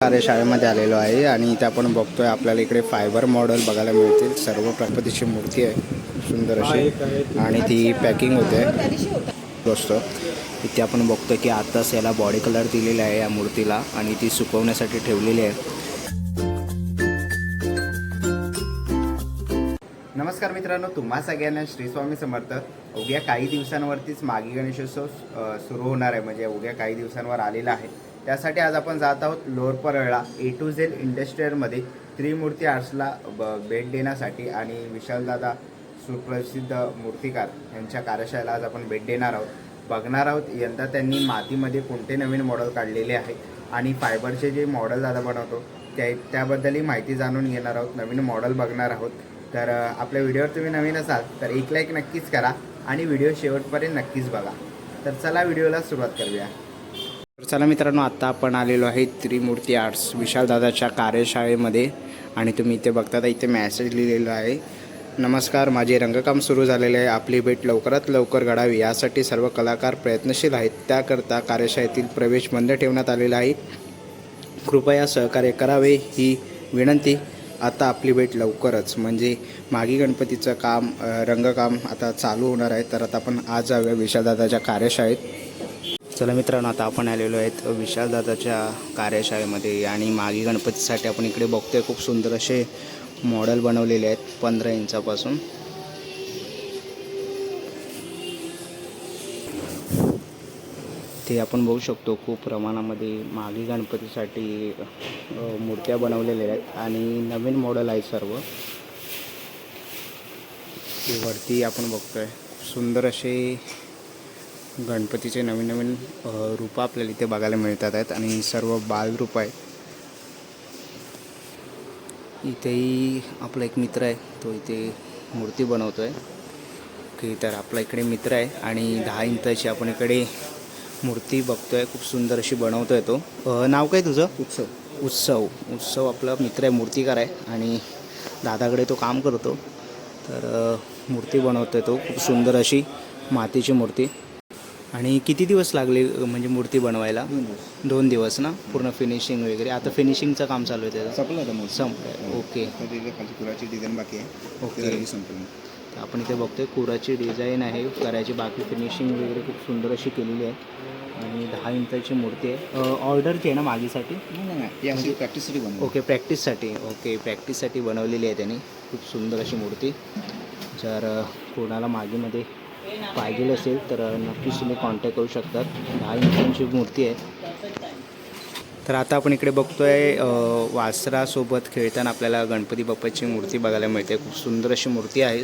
कार्यशाळेमध्ये आलेलो आहे आणि इथे आपण बघतोय आपल्याला इकडे फायबर मॉडेल बघायला मिळतील. सर्व प्रकृतीची मूर्ती आहे. सुंदर अशी. आणि ती पॅकिंग होते. दोस्त इथे आपण बघतोय की आताच याला बॉडी कलर दिलेला आहे या मूर्तीला आणि ती सुकवण्यासाठी ठेवलेली आहे. नमस्कार मित्रांनो तुम्हा सगळ्यांना श्री स्वामी समर्थ. उद्या काही दिवसांवरतीच मागी गणेशोत्सव सुरू होणार आहे. म्हणजे उद्या काही दिवसांवर आलेला आहे. त्यासाठी आज आपण जात आहोत लोअर परळला. ए टू झेड इंडस्ट्रीयलमध्ये त्रिमूर्ती आर्ट्सला ब भेट देण्यासाठी आणि विशालदादा सुप्रसिद्ध मूर्तिकार यांच्या कार्यशाळेला आज आपण भेट देणार आहोत. बघणार आहोत यंदा त्यांनी मातीमध्ये कोणते नवीन मॉडेल काढलेले आहे आणि फायबरचे जे मॉडेल दादा बनवतो त्या त्याबद्दलही माहिती जाणून घेणार आहोत. नवीन मॉडेल बघणार आहोत. तर आपल्या व्हिडिओवर तुम्ही नवीन असाल तर एक लाईक नक्कीच करा आणि व्हिडिओ शेवटपर्यंत नक्कीच बघा. तर चला व्हिडिओला सुरुवात करूया. तर चला मित्रांनो आत्ता आपण आलेलो आहे त्रिमूर्ती आर्ट्स विशालदादाच्या कार्यशाळेमध्ये आणि तुम्ही इथे बघता इथे मॅसेज लिहिलेला आहे. नमस्कार माझे रंगकाम सुरू झालेले आहे. आपली भेट लवकरात लवकर घडावी यासाठी सर्व कलाकार प्रयत्नशील आहेत. त्याकरता कार्यशाळेतील प्रवेश बंद ठेवण्यात आलेला आहे. कृपया सहकार्य करावे ही विनंती. आता आपली भेट लवकरच म्हणजे मागी गणपतीचं काम रंगकाम आता चालू होणार आहे. तर आता आपण आज जाऊया विशालदादाच्या कार्यशाळेत. चला मित्रांनो आता आपण आलेलो आहेत विशालदादाच्या कार्यशाळेमध्ये आणि मागी गणपतीसाठी आपण इकडे बघतोय खूप सुंदर असे मॉडेल बनवलेले आहेत पंधरा इंचापासून. ते आपण बघू शकतो खूप प्रमाणामध्ये मागी गणपतीसाठी मूर्त्या बनवलेल्या आहेत आणि नवीन मॉडेल आहे सर्व. ते वरती आपण बघतोय सुंदर असे गणपतीचे नवीन नवीन रूपं आपल्याला इथे बघायला मिळतात आहेत आणि सर्व बालरूप आहेत. इथेही आपला एक मित्र आहे तो इथे मूर्ती बनवतो आहे की तर आपला इकडे मित्र आहे आणि दहा इंचाची आपण इकडे मूर्ती बघतोय खूप सुंदर अशी बनवतोय तो. अ, नाव काय तुझं? उत्सव. उत्सव. उत्सव आपला मित्र आहे मूर्तिकार आहे आणि दादाकडे तो काम करतो. तर मूर्ती बनवतोय तो खूप सुंदर अशी मातीची मूर्ती. आणि किती दिवस लागले म्हणजे मूर्ती बनवायला? दोन दिवस. ना? पूर्ण फिनिशिंग वगैरे. आता फिनिशिंगचं काम चालू आहे त्याचं? संपलं आता संपलं. ओके. खालची कुराची डिझाईन बाकी आहे ओके. संपलं तर आपण इथे बघतोय कुराची डिझाईन आहे. करायची बाकी फिनिशिंग वगैरे खूप सुंदर अशी केलेली आहे. आणि दहा इंचाची मूर्ती आहे. ऑर्डरची आहे ना मागीसाठी. नाही ही प्रॅक्टिससाठी बनवली. ओके प्रॅक्टिससाठी ओके प्रॅक्टिससाठी बनवलेली आहे त्यांनी. खूप सुंदर अशी मूर्ती. जर कोणाला मागीमध्ये पाहिजे असेल तर नक्कीच तुम्ही कॉन्टॅक्ट करू शकतात. दहा इंचांची मूर्ती आहे. तर आता आपण इकडे बघतोय वासरासोबत खेळताना आपल्याला गणपती बाप्पाची मूर्ती बघायला मिळते. खूप सुंदर अशी मूर्ती आहे.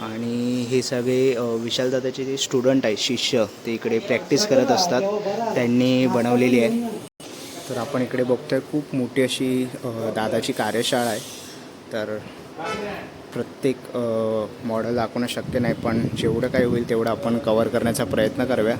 आणि हे सगळे विशालदादाचे जे स्टुडंट आहेत शिष्य ते इकडे प्रॅक्टिस करत असतात. त्यांनी बनवलेली आहे. तर आपण इकडे बघतोय खूप मोठी अशी दादाची कार्यशाळा आहे. तर प्रत्येक मॉडेल दाखवणं शक्य नाही पण जेवढं काही होईल तेवढं आपण कवर करण्याचा प्रयत्न करूया.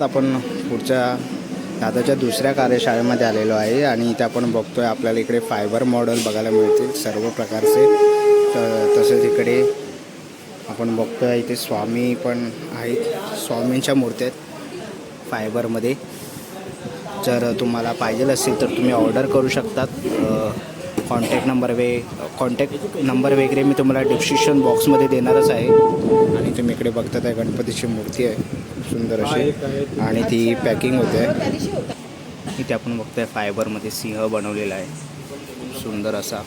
आता आपण पुढच्या दादाच्या दुसऱ्या कार्यशाळेमध्ये आलेलो आहे आणि इथे आपण बघतोय आपल्याला इकडे फायबर मॉडेल बघायला मिळतील सर्व प्रकारचे. तर तसेच इकडे आपण बघतोय इथे स्वामी पण आहेत. स्वामींच्या मूर्त्या आहेत फायबरमध्ये जर तुम्हाला पाहिजे असेल तर तुम्ही ऑर्डर करू शकतात. कॉन्टॅक्ट नंबर वे कॉन्टॅक्ट नंबर वगैरे मी तुम्हाला डिस्क्रिप्शन बॉक्समध्ये देणारच आहे. आणि तुम्ही इकडे बघतात आहे गणपतीची मूर्ती आहे. खूप सुंदर अशी. आणि ती पॅकिंग होते. इथे आपण बघतोय फायबरमध्ये सिंह बनवलेला आहे. खूप सुंदर असा.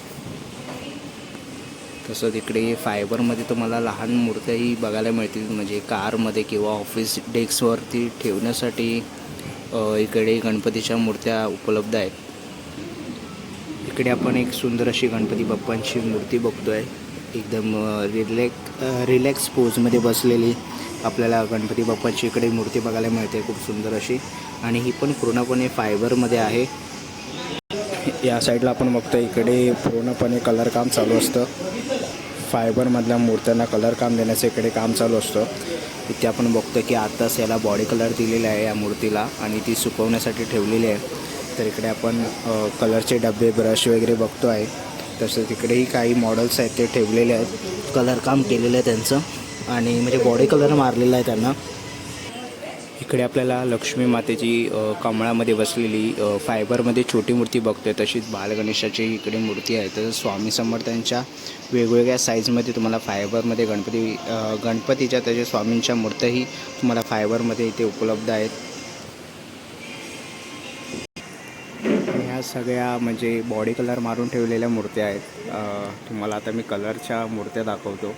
तसंच इकडे फायबरमध्ये तुम्हाला लहान मूर्त्याही बघायला मिळतील. म्हणजे कारमध्ये किंवा ऑफिस डेस्कवरती ठेवण्यासाठी इकडे गणपतीच्या मूर्त्या उपलब्ध आहेत. इकडे आपण एक सुंदर अशी गणपती बाप्पांची मूर्ती बघतोय. एकदम रिलॅक रिलॅक्स पोजमध्ये बसलेली. आपल्याला गणपती बाप्पांची इकडे मूर्ती बघायला मिळते खूप सुंदर अशी. आणि ही पण पूर्णपणे फायबरमध्ये आहे. या साईडला आपण बघतो इकडे पूर्णपणे कलर काम चालू असतं. फायबरमधल्या मूर्त्यांना कलर काम देण्याचं इकडे काम चालू असतं. इथे आपण बघतो की आत्ताच याला बॉडी कलर दिलेला आहे या मूर्तीला आणि ती सुकवण्यासाठी ठेवलेली आहे. तर इकडे आपण कलरचे डबे ब्रश वगैरे बघतो आहे तसंच तिकडेही काही मॉडेल्स आहेत ते ठेवलेले आहेत. कलर काम केलेलं आहे त्यांचं. आणि म्हणजे बॉडी कलर मारलेला आहे त्यांना. इकडे आपल्याला लक्ष्मी मातेची कमळामध्ये बसलेली फायबरमध्ये छोटी मूर्ती बघतोय. तशीच बालगणेशाची इकडे मूर्ती आहे. तर स्वामी समर्थांच्या वेगवेगळ्या साईजमध्ये तुम्हाला फायबरमध्ये गणपती गणपतीच्या त्याच्या स्वामींच्या मूर्त्याही तुम्हाला फायबरमध्ये इथे उपलब्ध आहेत. ह्या सगळ्या म्हणजे बॉडी कलर मारून ठेवलेल्या मूर्त्या आहेत. तुम्हाला आता मी कलरच्या मूर्त्या दाखवतो.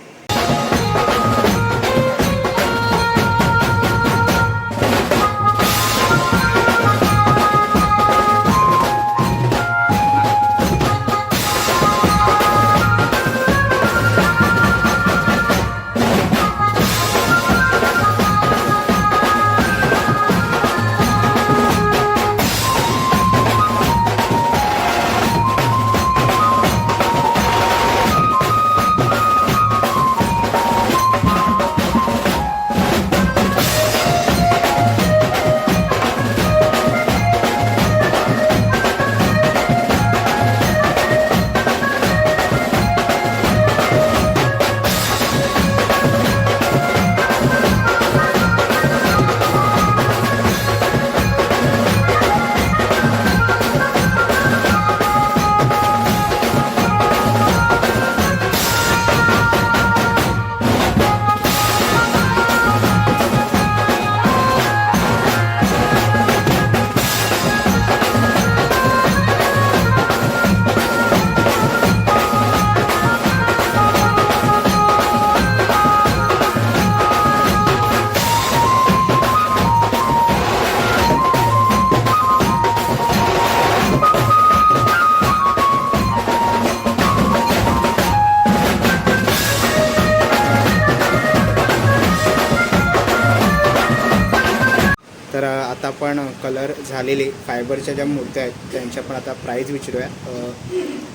कलर झालेले फायबरच्या ज्या मूर्त्या आहेत त्यांच्या पण आता प्राईज विचारूया.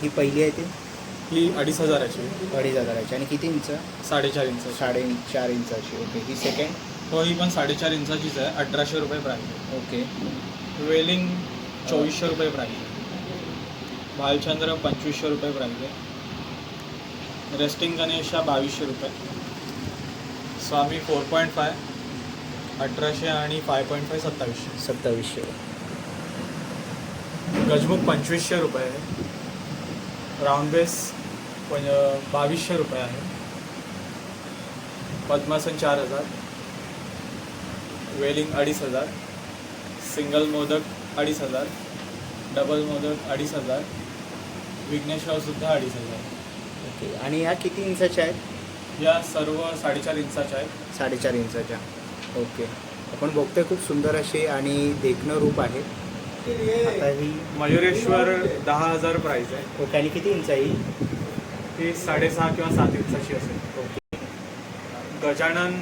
ही पहिली आहे ती? ही अडीच हजाराची. अडीच हजाराची. आणि किती इंच? साडेचार इंच साडे चार इंचाची. ओके ही सेकंड हो ही पण साडेचार इंचाचीच आहे. अठराशे रुपये प्राईस ओके. वेलिंग चोवीसशे रुपये प्राईस आहे भालचंद्र पंचवीसशे रुपये प्राईस आहे. रेस्टिंग गणेशा बावीसशे रुपये. स्वामी फोर पॉईंट फाय अठराशे आणि फाय पॉईंट फाय सत्तावीसशे. सत्तावीसशे. गजमुख पंचवीसशे रुपये आहे. राऊंड बेस पण बावीसशे रुपये आहे. पद्मासन चार हजार. वेलिंग अडीच हजार. सिंगल मोदक अडीच हजार. डबल मोदक अडीच हजार. विघ्नेश्वरसुद्धा अडीच हजार. ओके. आणि ह्या किती इंचाच्या आहेत? या सर्व साडेचार इंचाच्या आहेत. साडेचार इंचाच्या. ओके. आपण बघतोय खूप सुंदर अशी आणि देखणं रूप आहे. आता ही मयुरेश्वर दहा हजार प्राईस आहे. ओके आणि किती इंच आहे ही? ती साडेसहा किंवा सात इंचाची असेल. ओके. गजानन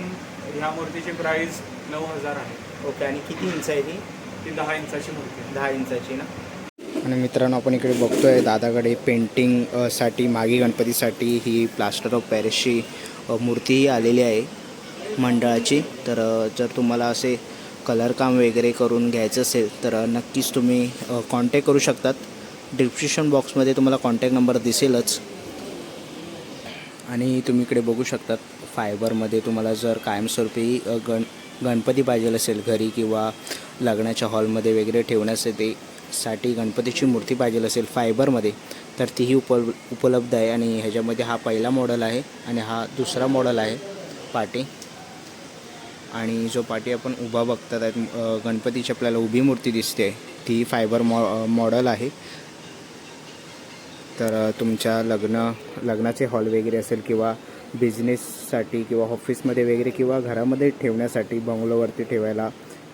ह्या मूर्तीची प्राईस नऊ हजार आहे. ओके आणि किती इंच आहे ती ती दहा इंचाची मूर्ती आहे. दहा इंचाची ना? आणि मित्रांनो आपण इकडे बघतोय दादाकडे पेंटिंग अ, साठी मागी गणपतीसाठी ही प्लास्टर ऑफ पॅरिसची अ, मूर्तीही आलेली आहे. मंडळाची तर जर तुम्हाला असे कलर काम वगैरे करून घ्यायचं असेल तर नक्कीच तुम्ही कॉन्टॅक्ट करू शकतात. डिस्क्रिप्शन बॉक्समध्ये तुम्हाला कॉन्टॅक्ट नंबर दिसेलच. आणि तुम्ही इकडे बघू शकतात फायबरमध्ये तुम्हाला जर कायमस्वरूपी गण गणपती पाहिजे असेल घरी किंवा लग्नाच्या हॉलमध्ये वगैरे ठेवण्यासाठी साठी गणपतीची मूर्ती पाहिजे असेल फायबरमध्ये तर तीही उप उपलब्ध आहे. आणि ह्याच्यामध्ये हा पहिला मॉडेल आहे आणि हा दुसरा मॉडेल आहे पाटी. आणि जो पाठी आपण उभा बघतात आहेत गणपतीची आपल्याला उभी मूर्ती दिसते ती फायबर मॉ मॉडल आहे. तर तुमच्या लग्न लग्नाचे हॉल वगैरे असेल किंवा बिझनेससाठी किंवा ऑफिसमध्ये वगैरे किंवा घरामध्ये ठेवण्यासाठी बंगलोवरती ठेवायला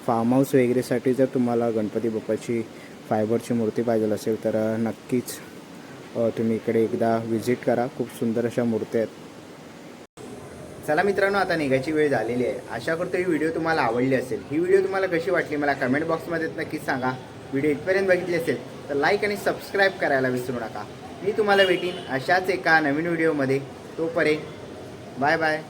फार्म हाऊस वगैरेसाठी जर तुम्हाला गणपती बाप्पाची फायबरची मूर्ती पाहिजे असेल तर नक्कीच तुम्ही इकडे एकदा व्हिजिट करा. खूप सुंदर अशा मूर्त्या आहेत. चला मित्रांनो आता निघायची वेळ झालेली आहे. आशा करतो ही व्हिडिओ तुम्हाला आवडली असेल. ही व्हिडिओ तुम्हाला कशी वाटली मला कमेंट बॉक्समध्ये नक्कीच सांगा. व्हिडिओ इथपर्यंत बघितली असेल तर लाईक आणि सबस्क्राईब करायला विसरू नका. मी तुम्हाला भेटीन अशाच एका नवीन व्हिडिओमध्ये. तोपर्यंत बाय बाय